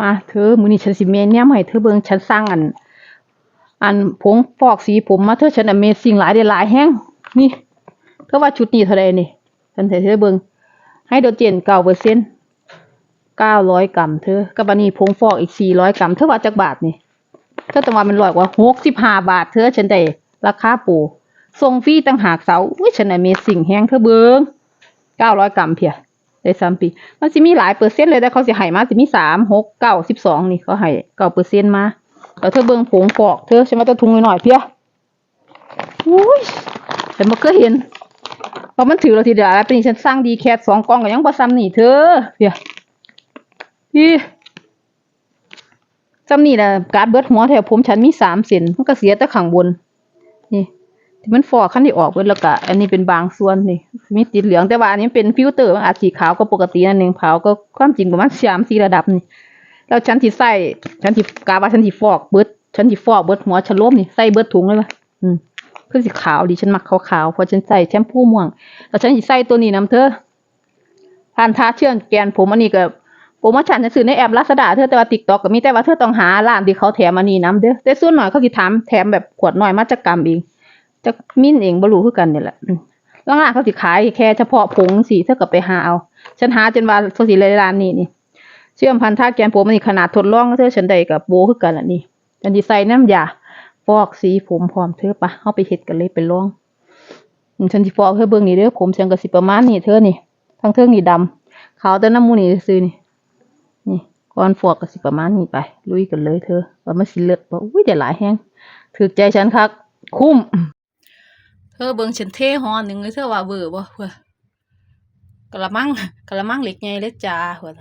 มาเธอมือนี้ฉันสิแม่นแนมให้เธอเบิ่งฉันสร้างอัน อันผงฟอกสีผมมาเธอฉัน Amazing หลายได้หลายแฮงนี่ เธอว่าชุดนี้เท่าใดนี่ฉันให้เธอเบิ่งไฮโดรเจน9%เก้าร้อยกรัมเธอกับอันนี้ผงฟอกอีก400กรัมเธอว่าจักบาทนี่เธอต้องว่ามันร้อยกว่า65บาทเธอฉันได้ราคาปรส่งฟรีต่างหากเสาอุ้ยฉัน Amazing แฮงเธอเบิ่ง900กรัมเพีย ได้สามปี มันสิมีหลายเปอร์เซ็นต์เลยแต่เขาสิให้มาสิมีสามหกเก้าสิบสองนี่เขาให้เก้าเปอร์เซ็นต์มาแล้วเธอเบิ่งผงฟอกเธอฉันว่าจะทุงหน่อยเพียอุ้ยฉันบ่เคยเห็นเพราะมันถือเราทีเดียวแล้วเป็นฉันสร้างดีแคทสองกองก็ยังบ่ซ้ำนี่เธอเพียพี่ซ้ำนี่แหละการเบิดหัวแถวผมฉันมีสามเส้นมันก็เสียแต่ข้างบน นี่ที่มันฟอกขั้นที่ออกเบิดแล้วก็อันนี้เป็นบางส่วนนี่ มีติดเหลืองแต่ว่าอันนี้เป็นฟิลเตอร์มันอาจสีขาวก็ปกตินั่นเองขาวก็ความจริงประมาณสามสี่ระดับนี่แล้วฉันที่ใส่ฉันที่กาว่าฉันที่ฟอกเบิดฉันที่ฟอกเบิดหัวฉล้มนี่ใส่เบิดถุงเลยป่ะอืมคือสีขาวดีฉันมักขาวๆเพราะฉันใส่แชมพูม่วงแล้วฉันที่ใส่ตัวนี้นํเธอผ่านทาเชื่อมแกนผมอันนี้ก็โปรโมชั่นฉันซื้อในแอปลาซาด้าเธอแต่ว่าติ๊กต็อกก็มีแต่ว่าเธอต้องหาร้านที่เขาแถมอันนี้นํเด้อแต่ส่วนหน่อยเขาสิถามแถมแบบขวดหน้อยมาจากกรรมเองจะมิ้นเองบรูคือกันนี่แหละ อืมร้านเขาสิขายแค่เฉพาะผงสีเท่ากับไปหาเอา ฉันหาจนว่าโซสีเลยร้านนี้นี่ เชื่อมพันธะแกนผมอันนี้ขนาดทดลองเธอฉันได้กับโบคือกันล่ะนี่ อันที่ใส่น้ำยาฟอกสีผมพร้อมเธอปะเฮาไปเฮ็ดกันเลยไปลองอืมฉันสิฟอกเธอเบิ่งนี่เด้อผมฉันก็สิประมาณนี้เธอนี่ ทั้งเทิงนี่ดำขาวแต่น้ำมูนี่ซื่อนี่นี่ก่อนฟอกก็สิประมาณนี้ไป ลุยกันเลยเธอว่ามันสิเลิศบ่อุ้ยได้หลายแฮงถูกใจฉันคักคุ้ม เธอเบิ่งฉันเทหอหนึ่งเลยเธอว่าเบื่อบ่เพื่อกะละมังกะละมังเหล็กใหญ่เลยจ้าเพื่อ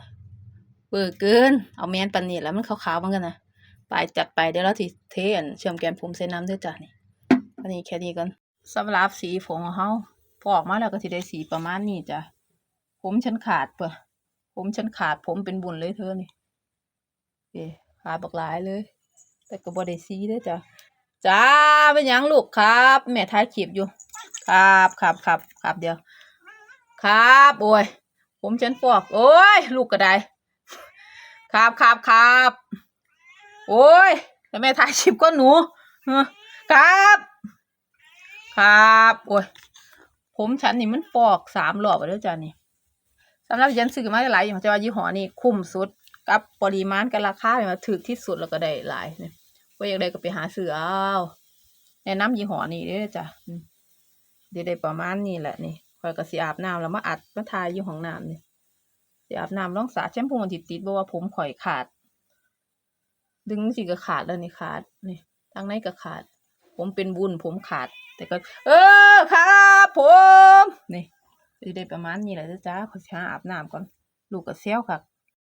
เบื่อเกิน เอาแมนปันนี่แล้วมันขาวๆมันกันนะไปจัดไปเดี๋ยวเราสิเทอันเชื่อมแกนผมใส่น้ำเด้อจ้านี่อันนี้แค่นี้ก่อนสำหรับสีผมของเฮาพอออกมาแล้วก็สิได้สีประมาณนี้จ้ะผมฉันขาดเปะผมฉันขาดผมเป็นบุญเลยเธอนี่เอ้ขาดบักหลายเลย แต่ก็บ่ได้สีเด้อจ้ะ จ้าเป็นยังลูกครับ แม่ท้ายคลิปอยู่ ครับครับครับครับเดียว ครับโอ้ยผมฉันฟอก โอ้ยลูกก็ได้ครับครับครับโอ้ยแล้วแม่ถ่ายคลิปก็หนูครับ ครับโอ้ยผมฉันนี่มันฟอกสามรอบแล้วจ้านี่สำหรับยันซื้อมาหลายอย่างแต่ว่ายี่ห้อนี่คุ้มสุด กับปริมาณกับราคาเนี่ยมาถึกที่สุดแล้วก็ได้หลายเนี่ย ว่าอยากได้ก็ไปหาซื้อเอาแนะนำยี่ห้อนี้เด้อจ้ะเดี๋ยวได้ประมาณนี้แหละนี่คอยก็สิอาบน้ำแล้วมาอัดมาทายอยู่ห้องน้ำนี่สิอาบน้ำลองสระแชมพูมันติดติดๆบ่ว่าผมข่อยขาด ดึงสิก็ขาดแล้วนี่ขาดนี่ทางในก็ขาด ผมเป็นบุญผมขาด แต่ก็ เออครับผมนี่สิได้ประมาณนี้แหละจ้าขอสิหาอาบน้ำก่อน ลูกก็เซลค่ะ